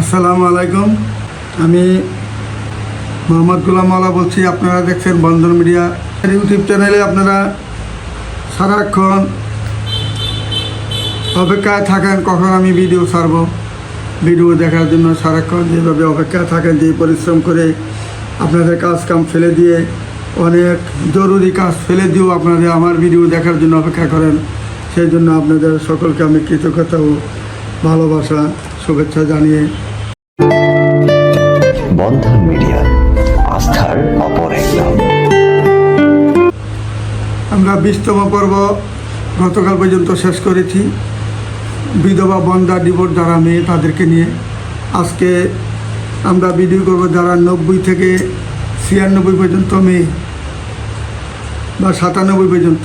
আসসালামু আলাইকুম। আমি মোহাম্মদ গুলাম মাওলা বলছি, আপনারা দেখছেন বন্ধন মিডিয়া। ইউটিউব চ্যানেলে আপনারা সারাক্ষণ অপেক্ষায় থাকেন, কখন আমি ভিডিও ছাড়ব। ভিডিও দেখার জন্য সারাক্ষণ যেভাবে অপেক্ষায় থাকেন যে পরিশ্রম করে আপনাদের কাজ কাম ফেলে দিয়ে, অনেক জরুরি কাজ ফেলে দিয়েও আপনাদের আমার ভিডিও দেখার জন্য অপেক্ষা করেন। সেই জন্য আপনাদের সকলকে আমি কৃতজ্ঞতা ও ভালোবাসা, শুভেচ্ছা জানিয়ে বন্ধন মিডিয়া। আস্থার অপর এক নাম। আমরা বিশতম পর্ব গতকাল পর্যন্ত শেষ করেছি। বিধবা বন্দা ডিভোর্স যারা মেয়ে, তাদেরকে নিয়ে। আজকে আমরা ভিডিও করব যারা নব্বই থেকে ছিয়ানব্বই পর্যন্ত মেয়ে বা সাতানব্বই পর্যন্ত।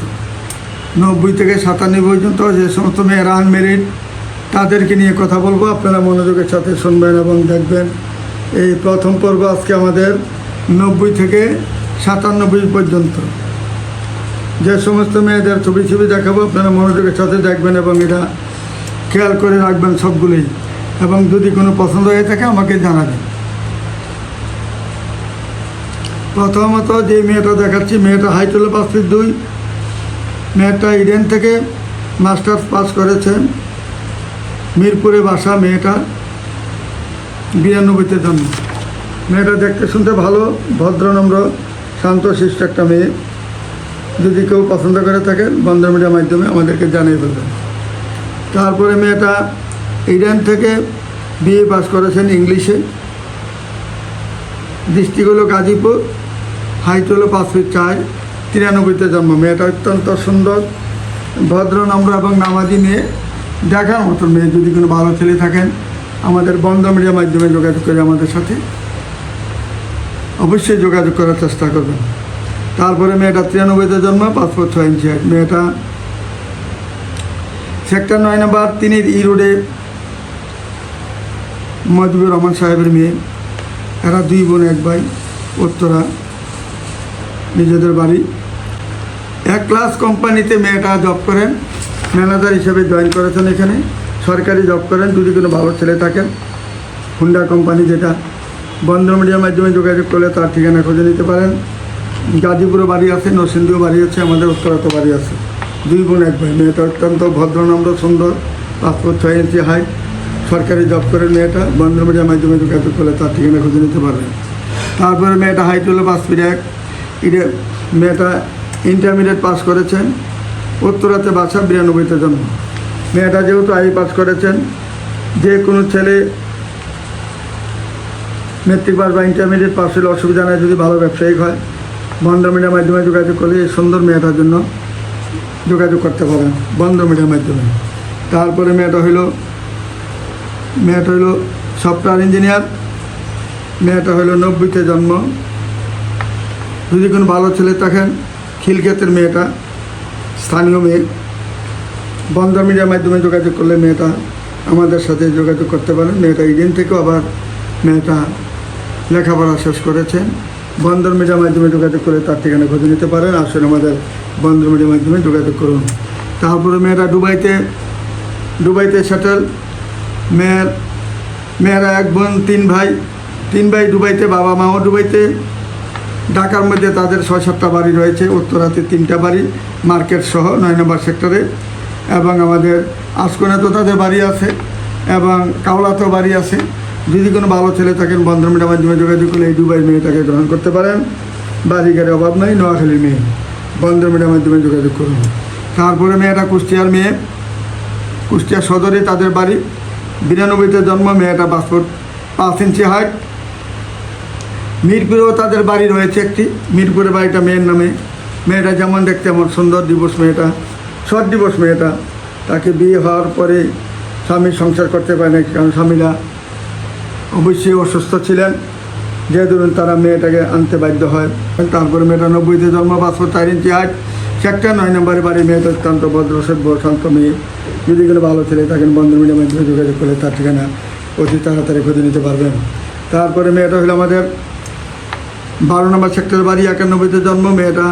নব্বই থেকে সাতানব্বই পর্যন্ত যে সমস্ত মেয়েরা আনমেরিড তাদেরকে নিয়ে কথা বলব। আপনারা মনোযোগের সাথে শুনবেন এবং দেখবেন। এই প্রথম পর্ব আজকে আমাদের নব্বই থেকে সাতানব্বই পর্যন্ত। যে সমস্ত মেয়েদের ছবি ছবি দেখাবো, আপনারা মনোযোগের সাথে দেখবেন এবং এটা খেয়াল করে রাখবেন সবগুলোই। এবং যদি কোনো পছন্দ হয়ে থাকে, আমাকে জানাবেন। প্রথমত যে মেয়েটা দেখাচ্ছি, মেয়েটা হাইট হলো পাঁচ ফিট দুই। মেয়েটা ইডেন থেকে মাস্টার্স পাস করেছেন মিরপুরে বাসা মেয়েটা। বিরানব্বইতে জন্ম। মেয়েটা দেখতে শুনতে ভালো ভদ্রনম্র শান্ত, শিষ্ট একটা মেয়ে। যদি কেউ পছন্দ করে থাকেন বন্ধন মিডিয়ার মাধ্যমে আমাদেরকে জানিয়ে ফেলবেন তারপরে মেয়েটা ইরান থেকে বিএ পাস করেছেন ইংলিশে। ডিস্ট্রিক্ট হলো গাজীপুর হাইট হলো পাঁচ ফিট চার, তিরানব্বইতে জন্ম। মেয়েটা অত্যন্ত সুন্দর, ভদ্র, নম্র এবং নামাজি নিয়ে দেখার মতো মেয়ে, যদি কোনো ভালো ছেলে থাকেন। আমাদের বন্ধ মিডিয়ার মাধ্যমে যোগাযোগ করে আমাদের সাথে অবশ্যই যোগাযোগ করার চেষ্টা করবেন। তারপরে মেয়েটা তিরানব্বইতে জন্ম, পাসপোর্ট ছয় ইঞ্চি হাইট। মেয়েটা সেক্টর নয় নম্বর তিনি ই রোডে মজিবুর রহমান সাহেবের মেয়ে। এরা দুই বোন, এক ভাই, উত্তরা, নিজেদের বাড়ি। এক ক্লাস কোম্পানিতে মেয়েটা জব করেন। ম্যানেজার হিসেবে জয়েন করেছেন এখানে। সরকারি জব করেন, যদি কোনো ভালো ছেলে থাকেন হুন্ডা কোম্পানি যেটা বন্ধ মিডিয়ার মাধ্যমে যোগাযোগ করলে তার ঠিকানা খুঁজে নিতে পারেন। গাজীপুরে বাড়ি আছে, নরসিংদীও বাড়ি আছে, আমাদের উত্তরাতে বাড়ি আছে। দুই বোন, এক ভাই। মেয়েটা অত্যন্ত ভদ্রনম্র সুন্দর পাসপোর্ট ছয় ইঞ্চি হাইট সরকারি জব করে মেয়েটা বন্ধ মিডিয়ার মাধ্যমে যোগাযোগ করলে তার ঠিকানা খুঁজে নিতে পারবেন। তারপরে মেয়েটা হাইট হলো পাঁচ ফিট এক মেয়েটা ইন্টারমিডিয়েট পাস করেছেন। উত্তরাতে বাসা বিরানব্বইতে জন্ম। মেয়েটা যেহেতু আই পাস করেছেন, যে কোনো ছেলে মেট্রিক পাস বা ইন্টারমিডিয়েট পাস হলে অসুবিধা নেই, যদি ভালো ব্যবসায়িক হয়। বন্ধ মিডিয়ার মাধ্যমে যোগাযোগ করলে এই সুন্দর মেয়েটার জন্য যোগাযোগ করতে পারেন বন্ধ মিডিয়ার মাধ্যমে। তারপরে মেয়েটা হইল মেয়েটা হইল সফটওয়্যার ইঞ্জিনিয়ার মেয়েটা হইল নব্বইতে জন্ম। যদি কোনো ভালো ছেলে থাকেন, খিলক্ষেতের মেয়েটা, স্থানীয় মেয়ে। বন্ধ মিডিয়ার মাধ্যমে যোগাযোগ করলে মেয়েটা আমাদের সাথে যোগাযোগ করতে পারেন মেয়েটা ইডেন থেকেও আবার মেয়েটা লেখাপড়া শেষ করেছে। বন্দর মিডিয়ার মাধ্যমে যোগাযোগ করে তার ঠিকানা খুঁজে নিতে পারেন। আসলে আমাদের বন্দর মিডিয়ার মাধ্যমে যোগাযোগ করুন। তারপরে মেয়েরা দুবাইতে দুবাইতে সেটেল মেয়ের, মেয়েরা এক বোন, তিন ভাই। তিন ভাই দুবাইতে, বাবা মাও দুবাইতে। ঢাকার মধ্যে তাদের ছয় সাতটা বাড়ি রয়েছে। উত্তরাতে তিনটা বাড়ি, মার্কেট সহ নয় নম্বর সেক্টরে। এবং আমাদের আসকোনাতেও তাদের বাড়ি আছে এবং কাওলাতেও বাড়ি আছে। যদি কোনো ভালো ছেলে থাকেন, বন্ধনমিটার মাধ্যমে যোগাযোগ করলে এই দুবাই মেয়েটাকে গ্রহণ করতে পারেন। বাড়ি গাড়ি অভাব নাই, নোয়াখালীর মেয়ে। বন্ধনমিটার মাধ্যমে যোগাযোগ করুন। তারপরে মেয়েটা কুষ্টিয়ার মেয়ে। কুষ্টিয়া সদরে তাদের বাড়ি। বিরানব্বইতে জন্ম, মেয়েটা পাসপোর্ট পাঁচ ইঞ্চি হাইট। মিরপুরেও তাদের বাড়ি রয়েছে একটি। মিরপুরে বাড়িটা মেয়ের নামে। মেয়েটা যেমন দেখতে এমন সুন্দর দিবস মেয়েটা। সৎ দিবস মেয়েটা। তাকে বিয়ে হওয়ার পরে স্বামী সংসার করতে পারে না কারণ স্বামীরা অবশ্যই অসুস্থ ছিলেন। যে ধরুন তারা মেয়েটাকে আনতে বাধ্য হয়। তারপরে মেয়েটা নব্বইতে জন্ম পাঁচশো চার ইঞ্চি আট সেক্টর নয় নম্বরে বাড়ি, মেয়েটা অত্যন্ত ভদ্র, সভ্য, শান্ত মেয়ে। যদি কোনো ভালো ছেলে, তাকে বন্ধু মিডিয়ার মাধ্যমে যোগাযোগ করলে তার ঠিকানা অতি তাড়াতাড়ি খুঁজে নিতে পারবেন। তারপরে মেয়েটা হলো আমাদের বারো নম্বর সেক্টর বাড়ি, একানব্বইতে জন্ম। মেয়েটা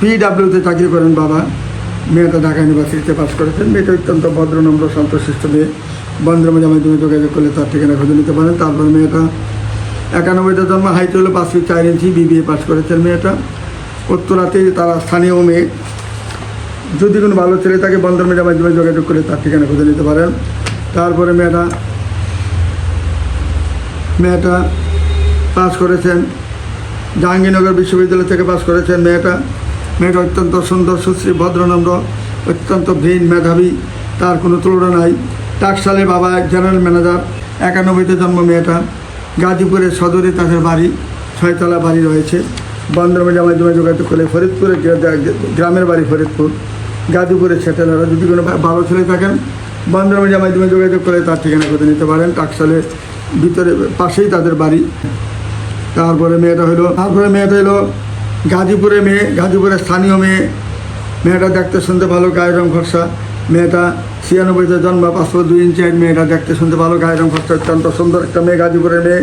পিডাব্লিউতে চাকরি করেন বাবা। মেয়েটা ঢাকা ইউনিভার্সিটিতে পাস করেছেন। মেয়েটা অত্যন্ত ভদ্রনম্র শান্তশিষ্ট মেয়ে। বন্ধুমিডিয়ার মাধ্যমে যোগাযোগ করলে তার ঠিকানা খুঁজে নিতে পারেন। তারপর মেয়েটা একানব্বইতে জন্ম, হাইট হলো পাঁচ ফিট চার ইঞ্চি বিবিএ পাস করেছেন মেয়েটা। উত্তরাতে তারা স্থানীয় মেয়ে। যদি কোনো ভালো ছেলে থাকে বন্ধন মিডিয়ার মাধ্যমে যোগাযোগ করে তার ঠিকানা খুঁজে নিতে পারেন। তারপরে মেয়েটা মেয়েটা পাস করেছেন। জাহাঙ্গীরনগর বিশ্ববিদ্যালয় থেকে পাস করেছেন মেয়েটা। মেয়েটা অত্যন্ত সুন্দর, সুশ্রী ভদ্রনম্র অত্যন্ত ভিন মেধাবী, তার কোনো তুলনা নাই। টাকসালে বাবা জেনারেল ম্যানেজার একানব্বইতে জন্ম মেয়েটা। গাজীপুরের সদরে তাদের বাড়ি, ছয়তলা বাড়ি রয়েছে। বন্দরমিডিয়া মাধ্যমে যোগাযোগ করে ফরিদপুরে গ্রামের বাড়ি ফরিদপুর। গাজীপুরের ছেটেলারা যদি কোনো ভালো ছেলে থাকেন বন্দরমিডিয়া মাধ্যমে যোগাযোগ করে তার ঠিকানা করে নিতে পারেন। টাকসালের ভিতরে, পাশেই তাদের বাড়ি। তারপরে মেয়েটা হলো, তারপরে মেয়েটা হলো গাজীপুরে মেয়ে গাজীপুরের স্থানীয় মেয়ে। মেয়েটা দেখতে শুনতে ভালো, গায়ের রং ফর্সা। মেয়েটা ছিয়ানব্বইতে জন্ম পাঁচশো দুই ইঞ্চি মেয়েটা দেখতে শুনতে ভালো, গায়ের রং ফর্সা, অত্যন্ত সুন্দর একটা মেয়ে, গাজীপুরের মেয়ে।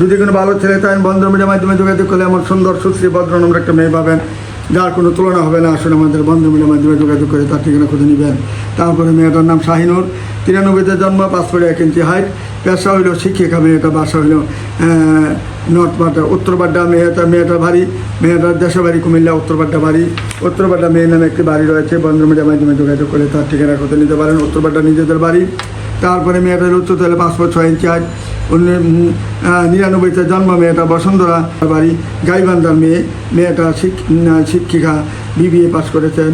যদি কোনো ভালো ছেলে তাই বন্ধ মিডিয়ার মাধ্যমে যোগাযোগ করলে এমন সুন্দর, সুশ্রী ভদ্রনম্র একটা মেয়ে পাবেন। যার কোনো তুলনা হবে না, আসলে আমাদের বন্ধ মিডিয়ার মাধ্যমে যোগাযোগ করে তার ঠিকানা খুঁজে নেবেন। তারপরে মেয়েটার নাম শাহিনুর। তিরানব্বইতে জন্ম পাঁচশো এক ইঞ্চি হাইট পেশা হইল শিক্ষিকা, মেয়েটা বাসা হইল নর্থ বাড্ডা, উত্তর বাড্ডা। মেয়েটা মেয়েটা বাড়ি, মেয়েটার দেশে বাড়ি কুমিল্লা, উত্তর বাড্ডা বাড়ি। উত্তর বাড্ডা মেয়ের নামে একটি বাড়ি রয়েছে বন্ধ মিডিয়ার মাধ্যমে যোগাযোগ করে তার ঠিকানা করতে নিতে পারেন। উত্তর বাড্ডা নিজেদের বাড়ি। তারপরে মেয়েটার উচ্চতলে পাসপোর্ট ছয় ইঞ্চি হাইট নিরানব্বইতে জন্ম, মেয়েটা বসুন্ধরা বাড়ি। গাইবান্ধার মেয়ে, মেয়েটা শিক- শিক্ষিকা, বিবিএ পাশ করেছেন।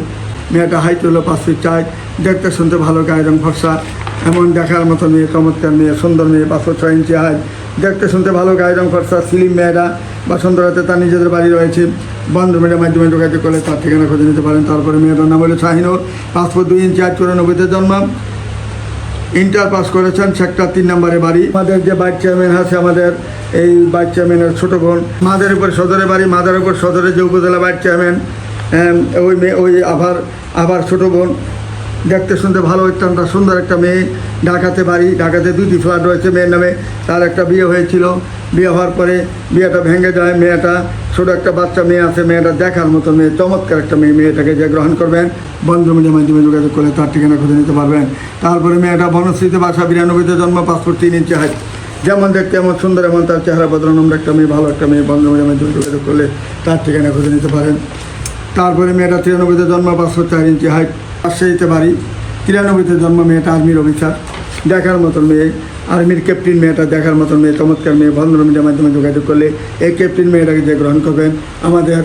মেয়েটা হাইট হলো পাঁচ ফিট চার দেখতে শুনতে ভালো গায়ের রং ফর্সা, এমন দেখার মতো মেয়ে, চমৎকার মেয়ে, সুন্দর মেয়ে পাঁচশো ছয় ইঞ্চি হাইট দেখতে শুনতে ভালো গায়ের রং ফর্সা সিলিম মেয়েরা বা বসুন্ধরাতে তার নিজেদের বাড়ি রয়েছে, বন্ধু মেয়ের মাধ্যমে যোগাযোগ করলে তার ঠিকানা খুঁজে নিতে পারেন, তারপরে মেয়েটার নাম হলো শাহিনুর পাসপোর্ট দুই ইঞ্চি আর চুরানব্বইতে জন্ম ইন্টার পাস করেছেন সেক্টর তিন নম্বরে বাড়ি। আমাদের যে ভাইস চেয়ারম্যান আছে আমাদের, এই ভাইস চেয়ারম্যানের ছোটো বোন, মাদের উপর সদরে বাড়ি মাদের উপর সদরে যে উপজেলা ভাইস চেয়ারম্যান ওই মেয়ে, ওই আবার আবার ছোটো বোন। দেখতে শুনতে ভালো অত্যন্ত সুন্দর একটা মেয়ে। ঢাকাতে বাড়ি, ঢাকাতে দুটি ফ্ল্যাট রয়েছে, মেয়ের নামে। তার একটা বিয়ে হয়েছিল। বিয়ে হওয়ার পরে বিয়েটা ভেঙে যায়, মেয়েটা ছোটো একটা বাচ্চা মেয়ে আছে, মেয়েটা দেখার মতো মেয়ে, চমৎকার একটা মেয়ে। মেয়েটাকে যে গ্রহণ করবেন বন্ধু মিডিয়ার মাধ্যমে যোগাযোগ করলে তার ঠিকানা খুঁজে নিতে পারবেন। তারপরে মেয়েটা বনশ্রীতে বাসা, বিরানব্বইতে জন্ম, পাসপোর্ট তিন ইঞ্চি হাইট যেমন দেখতে এমন সুন্দর, এমন তার চেহারা বদলানম্র একটা মেয়ে, ভালো একটা মেয়ে। বন্ধু মিডিয়ার মাধ্যমে যোগাযোগ করলে তার ঠিকানা খুঁজে নিতে পারেন। তারপরে মেয়েটা তিরানব্বইতে জন্ম পাঁচশো চার ইঞ্চি হাইট রাজশাহীতে বাড়ি তিরানব্বইতে জন্ম, মেয়েটা আর্মির অফিসার দেখার মতন মেয়ে, আর্মির ক্যাপ্টেন মেয়েটা দেখার মতন মেয়ে, চমৎকার মেয়ে বন্ধন মিডিয়ার মাধ্যমে যোগাযোগ করলে এই ক্যাপ্টেন মেয়েটাকে যে গ্রহণ করবেন, আমাদের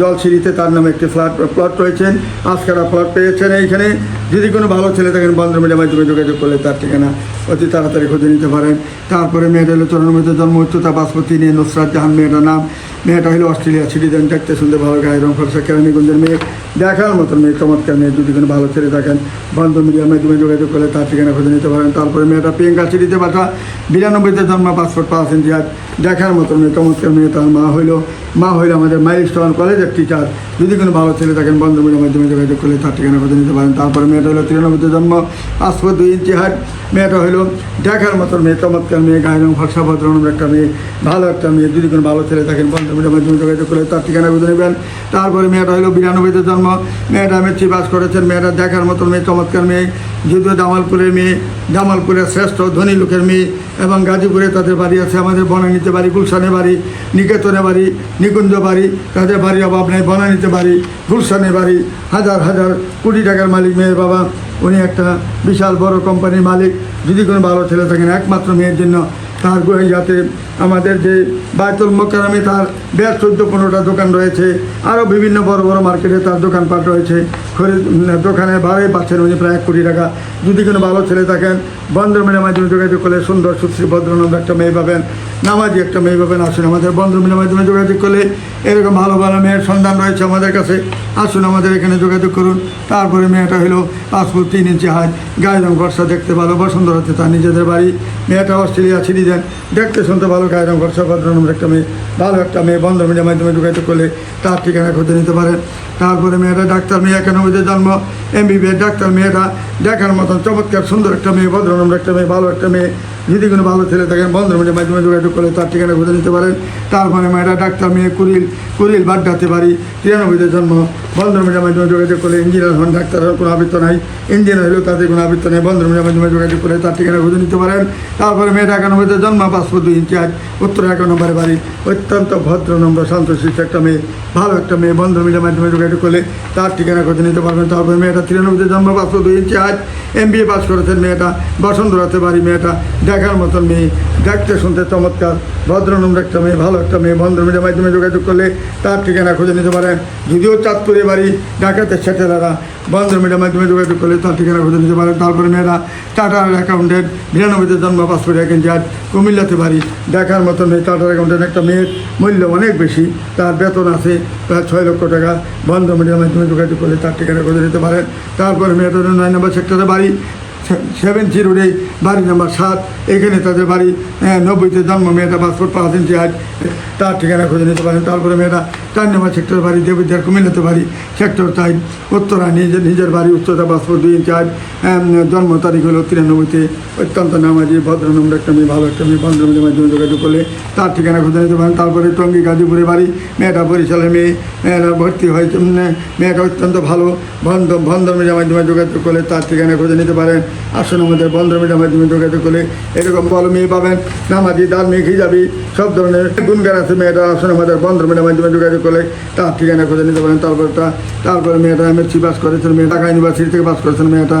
জলসিঁড়িতে তার নামে একটি ফ্ল্যাট প্লট রয়েছেন আজকারা প্লট পেয়েছেন এইখানে। যদি কোনো ভালো ছেলে থাকেন বন্ধন মিডিয়ার মাধ্যমে যোগাযোগ করলে তার ঠিকানা অতি তাড়াতাড়ি খুঁজে নিতে পারেন। তারপরে মেয়েটা হলো চৌরানব্বইতে জন্ম, উচ্চতা পাসপতি নিয়ে নুসরাত জাহান, মেয়েটার নাম মেয়েটা হলো অস্ট্রেলিয়া সিটিজেন দেখতে শুনতে ভালো গায়ে রং ফরসা কেরানীগঞ্জের মেয়ে দেখার মতন মেয়ে, চমৎকার মেয়ে, দুটি কোনো ভালো ছেড়ে থাকেন। বন্ধু মিডিয়ার মাধ্যমে যোগাযোগ করলে তার ঠিকানা খুঁজে নিতে পারেন। তারপরে মেয়েটা প্রিয়াঙ্কা সিটিতে বাসা বিরানব্বইতে জন্ম, পাসপোর্ট পাওয়া হাত। দেখার মতো মেয়ে চমৎকার মেয়ে তার মা হইল। মা হইল আমাদের মাইল স্টোন কলেজের টিচার যদি কোনো ভালো ছেলে থাকেন, বন্ধ মিডিয়ার মাধ্যমে যোগাযোগ করলে তার ঠিকানা খুঁজে নিতে পারেন। তারপরে মেয়েটা হলো তিরানব্বইতে জন্ম। পাসপোর্ট দুই ইঞ্চি হাট মেয়েটা হলো দেখার মতো মেয়ে চমৎকার মেয়ে গায়ে রং ফর্সা ভদ্রনম্র একটা মেয়ে, ভালো একটা মেয়ে। যদি কোনো ভালো ছেলে থাকেন, বন্ধ মিডিয়ার মাধ্যমে যোগাযোগ করলে তার ঠিকানা খুঁজে নেবেন। তারপরে মেয়েটা হলো বিরানব্বইতে জন্ম। মেয়েটা মেট্রি পাস করেছেন। মেয়েটা দেখার মতো মেয়ে চমৎকার মেয়ে। যদিও জামালপুরের মেয়ে জামালপুরের শ্রেষ্ঠ ধনী লোকের মেয়ে এবং গাজীপুরে তাদের বাড়ি আছে, আমাদের বনানীতে বাড়ি, গুলশানে বাড়ি, নিকেতনে বাড়ি, নিকুঞ্জ বাড়ি, তাদের বাড়ি অভাব নেই, বনানীতে বাড়ি, গুলশানে বাড়ি, হাজার হাজার কোটি টাকার মালিক মেয়ের বাবা, উনি একটা বিশাল বড় কোম্পানির মালিক। যদি কোনো ভালো ছেলে থাকেন, একমাত্র মেয়ের জন্য তার যাতে আমাদের যে বায়তুল মোকারামে তার বেশ চোদ্দ পনেরোটা দোকান রয়েছে, আরও বিভিন্ন বড় বড় মার্কেটে তার দোকানপাট রয়েছে। খরিদ দোকানে ভাড়াই পাচ্ছেন উনি প্রায় এক কোটি টাকা। যদি কোনো ভালো ছেলে থাকেন বন্ধুমিলের মাধ্যমে যোগাযোগ করলে সুন্দর, সুশ্রী ভদ্রনন্দ একটা মেয়ে পাবেন, নামাজি একটা মেয়ে পাবেন, আসুন আমাদের বন্ধুমিলের মাধ্যমে যোগাযোগ করলে এরকম ভালো ভালো মেয়ের সন্ধান রয়েছে আমাদের কাছে। আসুন আমাদের এখানে যোগাযোগ করুন। তারপরে মেয়েটা হলো পাসপোর্ট তিন ইঞ্চি হাইট গায়ে রং বর্ষা দেখতে ভালো বসুন্ধরা হচ্ছে তার নিজেদের বাড়ি। মেয়েটা অস্ট্রেলিয়া সিটিজেন দেখতে শুনতে ভালো গায়ে রং বর্ষা নম্বর একটা মেয়ে, ভালো একটা মেয়ে, বন্ধ মিডিয়ার মাধ্যমে যোগাযোগ করলে তার ঠিকানা খুঁজে নিতে পারেন তারপরে মেয়েরা ডাক্তার, মেয়ে একানব্বইতে জন্ম এমবিবিএস ডাক্তার মেয়েরা দেখার মতন চমৎকার সুন্দর একটা মেয়ে ভদ্রনম্র একটা মেয়ে, ভালো একটা মেয়ে। যদি কোনো ভালো ছেলে থাকেন বন্ধন মিডিয়ার মাধ্যমে যোগাযোগ করলে তার ঠিকানা খুঁজে নিতে পারেন। তারপরে মেয়েটা ডাক্তার মেয়ে কুড়িল কুড়িল বাড্ডাতে বাড়ি, তিরানব্বইতে জন্ম। বন্ধন মিডিয়ার মাধ্যমে যোগাযোগ করলে ইঞ্জিনিয়ার হন, ডাক্তার হন, কোনো আবৃত্ত নাই। ইঞ্জিনিয়ার হলেও তাদের কোনো আবৃত্ত নেই। বন্ধন মিডিয়ার মাধ্যমে যোগাযোগ করলে তার ঠিকানা খুঁজে নিতে পারেন। তারপরে মেয়েটা একানব্বইতে জন্ম, পাসপোর্ট দুই ইঞ্চার্জ উত্তর এক নম্বরে বাড়ি। অত্যন্ত ভদ্র, নম্র, শান্তশিষ্ট একটা মেয়ে, ভালো একটা মেয়ে। বন্ধন মিডিয়ার মাধ্যমে যোগাযোগ করলে তার ঠিকানা খুঁজে নিতে পারবেন। তারপরে মেয়েটা তিরানব্বইতে জন্ম, পাসপোর্ট দুই in-charge M B A pass করেছেন মেয়েটা। বসন্তরাতে বাড়ি মেয়েটা। দেখার মতন মেয়ে, দেখতে শুনতে চমৎকার। ভদ্রনম্র একটা মেয়ে, ভালো একটা মেয়ে বন্ধন মিডিয়ার মাধ্যমে যোগাযোগ করলে তার ঠিকানা খুঁজে নিতে পারেন। যদিও চাঁদপুরে বাড়ি, ঢাকাতে ছেটেলারা। বন্ধন মিডিয়ার মাধ্যমে যোগাযোগ করলে তার ঠিকানা খুঁজে নিতে পারেন। তারপরে মেয়েরা চার্টার অ্যাকাউন্টেন্ট, বিরানব্বইতে জন্ম পাসপোর্ট এক ইঞ্চার্জ কুমিল্লাতে বাড়ি। দেখার মতন মেয়ে চার্টার অ্যাকাউন্টেন্ট একটা মেয়ের মূল্য অনেক বেশি। তার বেতন আছে প্রায় ছয় লক্ষ টাকা। বন্ধ মিডিয়ার মাধ্যমে যোগাযোগ করলে তার ঠিকানা খুঁজে নিতে পারেন। তারপরে মেয়েটা নয় নম্বর সেক্টরে বাড়ি। সেভেন জি রোডে বাড়ি নাম্বার সাত এখানে তাদের বাড়ি হ্যাঁ, নব্বইতে জন্ম মেয়েটা পাসপোর্ট পাঁচ ইঞ্চি আজ তার ঠিকানা খুঁজে নিতে পারেন। তারপরে মেয়েটা চার নম্বর সেক্টর বাড়ি দেবিদ্যার কুমিল্লাতে বাড়ি সেক্টর চাই উত্তরা নিজের নিজের বাড়ি উচ্চতা পাসপোর্ট দুই ইঞ্চি আজ জন্ম তারিখ হলো তিরানব্বইতে অত্যন্ত নামাজি ভদ্রনম্র একটা মেয়ে ভালো একটা মেয়ে বন্ধুদের মাধ্যমে যোগাযোগ করলে তার ঠিকানা খুঁজে নিতে পারেন। তারপরে টঙ্গী গাজীপুরে বাড়ি মেয়েটা বরিশালের মেয়ে মেয়েরা ভর্তি হয়েছে মেয়েটা অত্যন্ত ভালো বন্ধ মিডিয়ার মাধ্যমে যোগাযোগ করলে তার ঠিকানা খুঁজে নিতে পারেন। আসুন আমাদের বন্ধ মিডিয়ার তুমি যোগাযোগ করলে এরকম বল মেয়ে পাবেন, নামাজি ধার্মিক হিজাবি, সব ধরনের গুণগান আছে মেয়েটা আসুন আমাদের বন্ধ মিডিয়ার তুমি যোগাযোগ করলে তার ঠিকানা খুঁজে নিতে পারেন, তারপর তারপরে মেয়েটা এমএসসি পাস করেছেন মেয়ে ঢাকা ইউনিভার্সিটি থেকে পাস করেছেন মেয়েটা।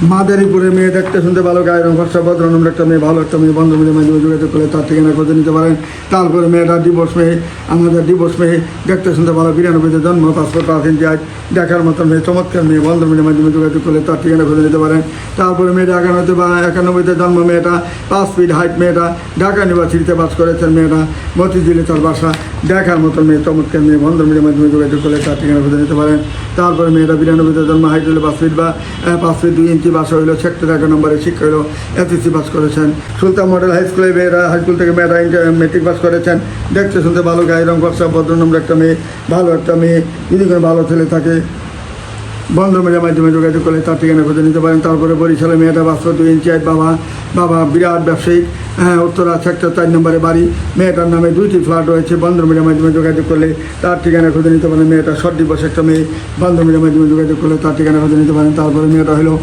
মাদারীপুরে মেয়ে দেখতে শুনতে ভালো, গায়ের রং ফর্সা ভদ্রনম্র একটা মেয়ে, ভালো একটা মেয়ে, বন্ধু মিলে মাধ্যমে যোগাযোগ করলে তার ঠিকানা খুঁজে নিতে পারেন। তারপরে মেয়েটা ডিভোর্স মেয়ে, আমাদের ডিভোর্স মেয়ে, দেখতে শুনতে ভালো, বিরানব্বইতে জন্ম, পাসপোর্ট পাস ইঞ্চার্জ দেখার মতো মেয়ে, চমৎকার মেয়ে, বন্ধু মিলে মাধ্যমে যোগাযোগ করলে তার ঠিকানা খুঁজে নিতে পারেন। তারপরে মেয়েটা একানব্বইতে বা, একানব্বইতে জন্ম মেয়েটা, পাঁচ ফিট হাইট মেয়েটা, ঢাকা ইউনিভার্সিটিতে পাস করেছেন মেয়েটা, মতিঝিলে তার বাসা, দেখার মতো মেয়ে, চমৎকার মেয়ে, বন্ধু মিলে মাধ্যমে যোগাযোগ করলে তার ঠিকানা খুঁজে নিতে পারেন। তারপরে মেয়েটা বিরানব্বইতে জন্ম হাইট হলে পাঁচ ফিট বা পাঁচ ফিট দুই ইঞ্চি বাসা হইল, সেক্টর এগারো নম্বরে শিক্ষা হইল, এসএসসি পাস করেছেন। সুলতান মডেল হাই স্কুলে মেয়েরা, হাই স্কুল থেকে মেয়েরা মেট্রিক পাস করেছেন। দেখতে শুনতে ভালো গায়ের রং ভদ্র নম্বর একটা মেয়ে, ভালো একটা মেয়ে। যদি কোনো ভালো ছেলে থাকে, বন্ধ মেয়ের মাধ্যমে যোগাযোগ করলে তার ঠিকানা খুঁজে নিতে পারেন। তারপরে বরিশালে মেয়েটা বাস্তব দুই ইঞ্চি বাবা। বাবা বিরাট ব্যবসায়িক হ্যাঁ উত্তরা সেক্টর চার নম্বরে বাড়ি। মেয়েটার নামে দুইটি ফ্ল্যাট রয়েছে বন্ধ মেয়ের মাধ্যমে যোগাযোগ করলে তার ঠিকানা খুঁজে নিতে পারেন। মেয়েটা শর্ট ডিভোর্স একটা মেয়ে বন্ধ মেয়ের মাধ্যমে যোগাযোগ করলে তার ঠিকানা খুঁজে নিতে পারেন। তারপরে মেয়েটা হলো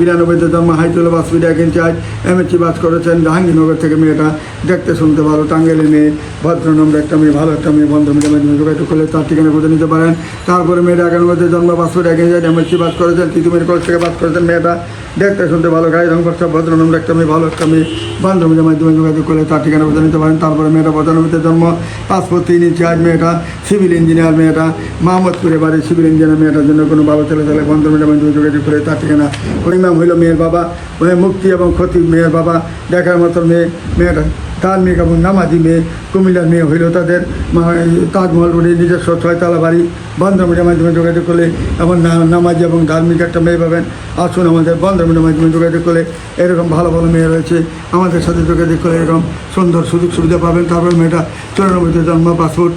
বিরানব্বইতে জন্ম হাইট হলো বাস ফিট এক ইঞ্চার্জ এমএসসি বাস করেছেন জাহাঙ্গীরনগর থেকে। মেয়েটা দেখতে শুনতে ভালো টাঙ্গেলে মেয়ে ভদ্রনম্র একটা মেয়ে, ভালো একটা মেয়ে বন্ধ মেয়ের মাধ্যমে যোগাযোগ করলে তার ঠিকানা খুঁজে নিতে পারেন। তারপরে মেয়েটা একানব্বইতে জন্ম পাসপোর্ট এক ইঞ্চার্জ এমএসসি বাস করেছেন, তিতুমির কলেজ থেকে বাস করেছেন। মেয়েটা দেখতে, শুনতে ভালো, গায়ে রং করছে ভদ্র নাম একটা মেয়ে ভালো, একটা মেয়ে। বান্ধবীদের মাধ্যমে যোগাযোগ করে তার ঠিকানা বোঝা নিতে পারেন। তারপরে মেয়েটা পঁচানব্বইতে জন্ম, পাসপোর্ট তিন চার মেয়েটা সিভিল ইঞ্জিনিয়ার মেয়েটা। মাহমদপুরে বাড়ি, সিভিল ইঞ্জিনিয়ার মেয়েটার জন্য কোনো ভালো ছেলে ছেলে বান্ধবীদের মাধ্যমে যোগাযোগ করে তার ঠিকানা। ইমাম হইল মেয়ের বাবা। মুক্তি এবং ক্ষতি মেয়ের বাবা। দেখার মতো মেয়ে, মেয়েটা ধার্মিক এবং নামাজি মেয়ে, কুমিল্লার মেয়ে হইল তাদের তাজমহল রোডে নিজস্ব ছয়তলা বাড়ি বন্ধ মিডিয়ার মাধ্যমে যোগাযোগ করলে এবং না- নামাজি এবং ধার্মিক একটা মেয়ে পাবেন। আসুন আমাদের বন্ধ মিডিয়ার মাধ্যমে যোগাযোগ করলে এরকম ভালো ভালো মেয়ে রয়েছে, আমাদের সাথে যোগাযোগ করলে এরকম সুন্দর সুযোগ সুবিধা পাবেন। তারপর মেয়েটা চৌরানব্বইতে জন্ম, পাসপোর্ট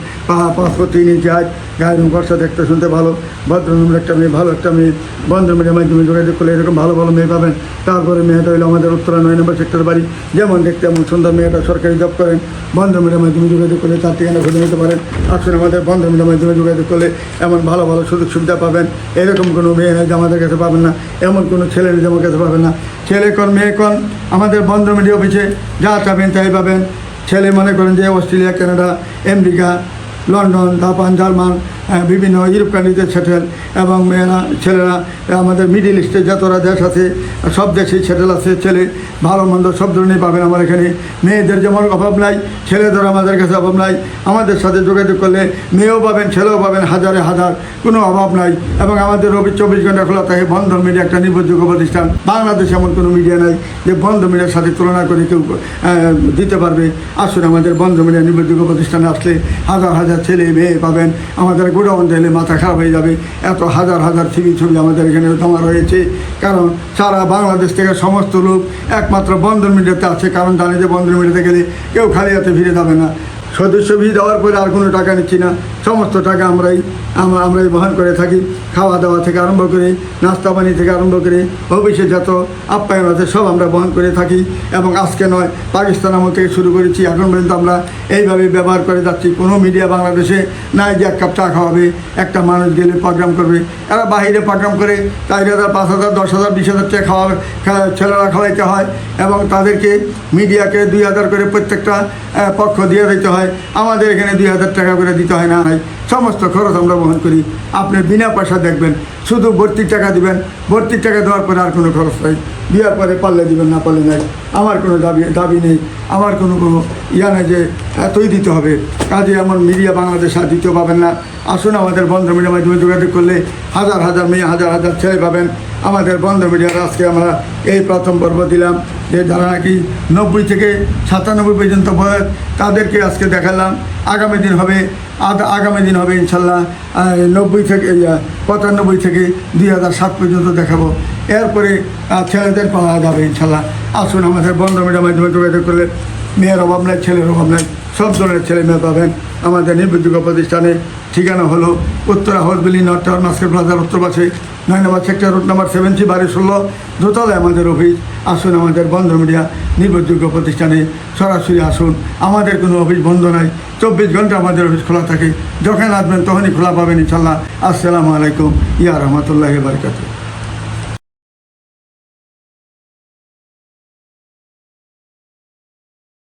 পাসপোর্ট তিন ইঞ্চার্জ গায়ের বর্ষা দেখতে শুনতে ভালো। ভদ্রনম্র একটা মেয়ে, ভালো একটা মেয়ে। বন্ধ মিডিয়ার মাধ্যমে যোগাযোগ করলে এরকম ভালো ভালো মেয়ে পাবেন। তারপরে মেয়েটা হইল আমাদের উত্তরা নয় নম্বর সেক্টর বাড়ি। যেমন দেখতে এমন সুন্দর মেয়েটা, সরকারি জব করেন। বন্ধ মিডিয়ার মাধ্যমে যোগাযোগ করলে তার ঠিকানা খুঁজে নিতে পারেন। আসলে আমাদের বন্ধ মিডিয়ার মাধ্যমে যোগাযোগ করলে এমন ভালো ভালো সুযোগ সুবিধা পাবেন। এরকম কোনো মেয়ে যে আমাদের কাছে পাবেন না। এমন কোনো ছেলে যে আমার কাছে পাবেন না। ছেলে কন, মেয়ে কন, আমাদের বন্ধ মিডিয়া অফিসে যা চাবেন তাই পাবেন। ছেলে মনে করেন যে Australia, Canada, America London Japan German হ্যাঁ, বিভিন্ন ইউরোপ কান্ট্রিতে সেটেল এবং মেয়েরা, ছেলেরা, আমাদের মিডিল ইস্টে যতটা দেশ আছে, সব দেশেই সেটেল আছে, ছেলে ভালো মন্দ সব ধরনের পাবেন আমার এখানে। মেয়েদের যেমন অভাব নাই, ছেলেদের আমাদের কাছে অভাব নাই, আমাদের সাথে যোগাযোগ করলে মেয়েও পাবেন, ছেলেও পাবেন, হাজারে হাজার, কোনো অভাব নাই। এবং আমাদের রবি চব্বিশ ঘণ্টা খোলা থাকে বন্ধন মিডিয়া, একটা নির্ভরযোগ্য প্রতিষ্ঠান। বাংলাদেশে এমন কোনো মিডিয়া নাই যে বন্ধ মিডিয়ার সাথে তুলনা করে কেউ দিতে পারবে। আসলে আমাদের বন্ধ মিডিয়া নির্ভরযোগ্য প্রতিষ্ঠানে আসলে হাজার হাজার ছেলে, মেয়ে পাবেন। আমাদের গোডাউন দিলে মাথা খারাপ হয়ে যাবে। এত হাজার হাজার ছবি ছবি আমাদের এখানে জমা রয়েছে। কারণ সারা বাংলাদেশ থেকে সমস্ত লোক একমাত্র বন্ধন মিডিয়াতে আছে। কারণ জানে যে বন্ধন মিডিয়াতে গেলে কেউ খালি হাতে ফিরে যাবে না। সদস্য ফি দেওয়ার পরে আর কোনো টাকা নিচ্ছি না। সমস্ত টাকা আমরাই আমরা আমরাই বহন করে থাকি। খাওয়া দাওয়া থেকে আরম্ভ করে, নাস্তা পানি থেকে আরম্ভ করে ভবিষ্যৎ যত আপ্যায়ন আছে সব আমরা বহন করে থাকি। এবং আজকে নয়, পাকিস্তান আমল থেকে শুরু করেছি। এখন পর্যন্ত আমরা এইভাবে ব্যবহার করে যাচ্ছি। কোনো মিডিয়া বাংলাদেশে নাই যে এক কাপ চা খাওয়াবে, একটা মানুষ গেলে প্রোগ্রাম করবে। এরা বাহিরে প্রোগ্রাম করে, চার হাজার, পাঁচ হাজার, দশ হাজার, বিশ হাজার টাকা খাওয়া ছেলেরা খাওয়াইতে হয়। এবং তাদেরকে মিডিয়াকে দুই হাজার করে প্রত্যেকটা পক্ষ দিয়ে দিতে হয়। আমাদের এখানে দুই হাজার টাকা করে দিতে হয়, না নাই সমস্ত খরচ আমরা বহন করি। আপনি বিনা পয়সা দেখবেন, শুধু ভর্তির টাকা দিবেন, ভর্তির টাকা দেওয়ার পরে আর কোনো খরচ নাই। বিয়ার পরে পারলে দিবেন, না পারলে নাই। আমার কোনো দাবি দাবি নেই। আমার কোনো কোনো ইয়া নেই যে এতই দিতে হবে। কাজে এমন মিডিয়া বাংলাদেশ আর দ্বিতীয় পাবেন না। আসুন আমাদের বন্ধ মিডিয়ার মাধ্যমে যোগাযোগ করলে হাজার হাজার মেয়ে, হাজার হাজার ছেলে পাবেন। আমাদের বন্ধ মিডিয়ার আজকে আমরা এই প্রথম পর্ব দিলাম। যে যারা নাকি নব্বই থেকে সাতানব্বই পর্যন্ত বয়স তাদেরকে আজকে দেখালাম। আগামী দিন হবে আদ- আগামী দিন হবে ইনশাল্লাহ নব্বই থেকে পঁচানব্বই থেকে দুই হাজার সাত পর্যন্ত দেখাবো। এরপরে ছেলেদের পাওয়া যাবে ইনশাল্লাহ। আসুন আমাদের বন্ধ মিডিয়ার মাধ্যমে যোগাযোগ করলে, মেয়ের অভাব নাই, ছেলের অভাব নাই। সব ধরনের ছেলে মেয়ে পাবেন। আমাদের নির্ভরযোগ্য প্রতিষ্ঠানে ঠিকানা হলো উত্তরা হসবিলি নর্থ টাউন মাস্কের প্লাজার উত্তর পাশে নয় number sector route number seventy বাড়ি ষোলো, দোতলায় আমাদের অফিস আসুন আমাদের বন্ধ মিডিয়া নির্ভরযোগ্য প্রতিষ্ঠানে সরাসরি আসুন। আমাদের কোনো অফিস বন্ধ নাই। চব্বিশ ঘণ্টা আমাদের অফিস খোলা থাকে। যখন আসবেন তখনই খোলা পাবেন ইনশাল্লাহ। আসসালামু আলাইকুম। ইয়া রহমতুল্লাহ বারকাতুহ।